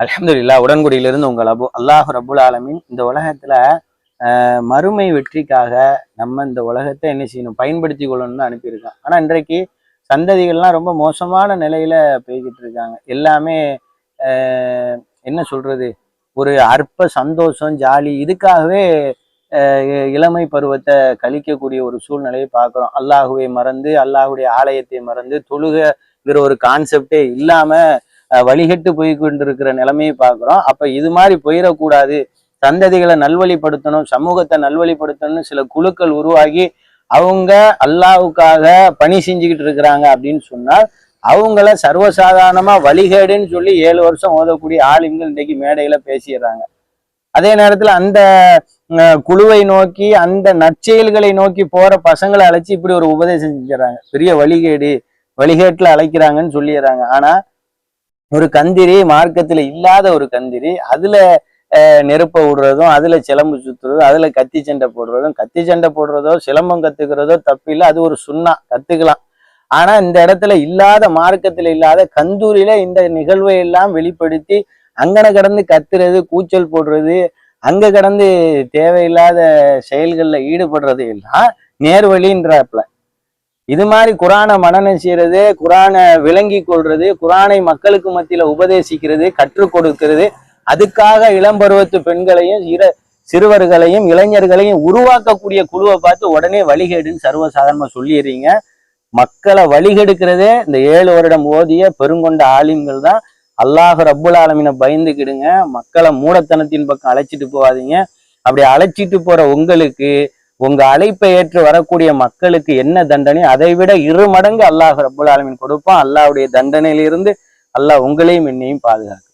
அலமதுல்லா உடன்குடியிலிருந்து உங்கள் அபு அல்லாஹு ரபுல் ஆலமின் இந்த உலகத்துல மறுமை வெற்றிக்காக நம்ம இந்த உலகத்தை என்ன செய்யணும் பயன்படுத்தி கொள்ளணும்னு அனுப்பியிருக்கான் ஆனா இன்றைக்கு சந்ததிகள்லாம் ரொம்ப மோசமான நிலையில போய்கிட்டு இருக்காங்க. எல்லாமே என்ன சொல்றது ஒரு அற்ப சந்தோஷம் ஜாலி இதுக்காகவே இ- இளமை பருவத்தை கழிக்கக்கூடிய ஒரு சூழ்நிலையை பார்க்குறோம். அல்லாஹுவை மறந்து அல்லாஹுடைய ஆலயத்தை மறந்து தொழுகிற ஒரு கான்செப்டே இல்லாம வழிகட்டு போய் கொண்டிருக்கிற நிலைமையை பார்க்குறோம். அப்ப இது மாதிரி போயிடக்கூடாது. சந்ததிகளை நல்வழிப்படுத்தணும் சமூகத்தை நல்வழிப்படுத்தணும்னு சில குழுக்கள் உருவாகி அவங்க அல்லாவுக்காக பணி செஞ்சுக்கிட்டு இருக்கிறாங்க அப்படின்னு சொன்னால் அவங்கள சர்வசாதாரணமா வழிகேடுன்னு சொல்லி ஏழு வருஷம் ஓதக்கூடிய ஆளுங்கள் இன்றைக்கு மேடையில பேசிடுறாங்க. அதே நேரத்துல அந்த அஹ், குழுவை நோக்கி அந்த நற்செயல்களை நோக்கி போற பசங்களை அழைச்சி இப்படி ஒரு உபதேசம் செஞ்சிடறாங்க. பெரிய வழிகேடு வழிகேட்டுல அழைக்கிறாங்கன்னு சொல்லிடுறாங்க. ஆனா ஒரு கந்திரி மார்க்கத்துல இல்லாத ஒரு கந்திரி அதுல நெருப்ப விடுறதும் அதுல சிலம்பு சுத்துறதும் அதுல கத்தி சண்டை போடுறதும் கத்தி சண்டை போடுறதோ சிலம்பம் கத்துக்கிறதோ தப்பில்லை. அது ஒரு சுண்ணா கத்துக்கலாம். ஆனா இந்த இடத்துல இல்லாத மார்க்கத்துல இல்லாத கந்தூரியில இந்த நிகழ்வை எல்லாம் வெளிப்படுத்தி அங்கன கடந்து கத்துறது கூச்சல் போடுறது அங்க கடந்து தேவையில்லாத செயல்கள்ல ஈடுபடுறது எல்லாம் நேர்வழின்றாப்ல இது மாதிரி குரானை மனநம் செய்யறது குரானை விளங்கி கொள்றது குரானை மக்களுக்கு மத்தியில உபதேசிக்கிறது கற்றுக் கொடுக்கிறது. அதுக்காக இளம் பருவத்து பெண்களையும் இர சிறுவர்களையும் இளைஞர்களையும் உருவாக்கக்கூடிய குழுவை பார்த்து உடனே வழிகேடுன்னு சர்வசாதாரணமாக சொல்லிடுறீங்க. மக்களை வழிகெடுக்கிறதே இந்த ஏழு வருடம் ஓதிய பெருங்கொண்ட ஆலிம்கள் தான். அல்லாஹ் ரப்புல் ஆலமினை பயந்துக்கிடுங்க. மக்களை மூடத்தனத்தின் பக்கம் அழைச்சிட்டு போகாதீங்க. அப்படி அழைச்சிட்டு போற உங்களுக்கு உங்க அழைப்பை ஏற்று வரக்கூடிய மக்களுக்கு என்ன தண்டனை? அதை விட இரு மடங்கு அல்லாஹ் ரபுல் ஆலமின் கொடுப்பான். அல்லாஹ்வுடைய தண்டனையிலிருந்து அல்லாஹ் உங்களையும் என்னையும் பாதுகாக்கும்.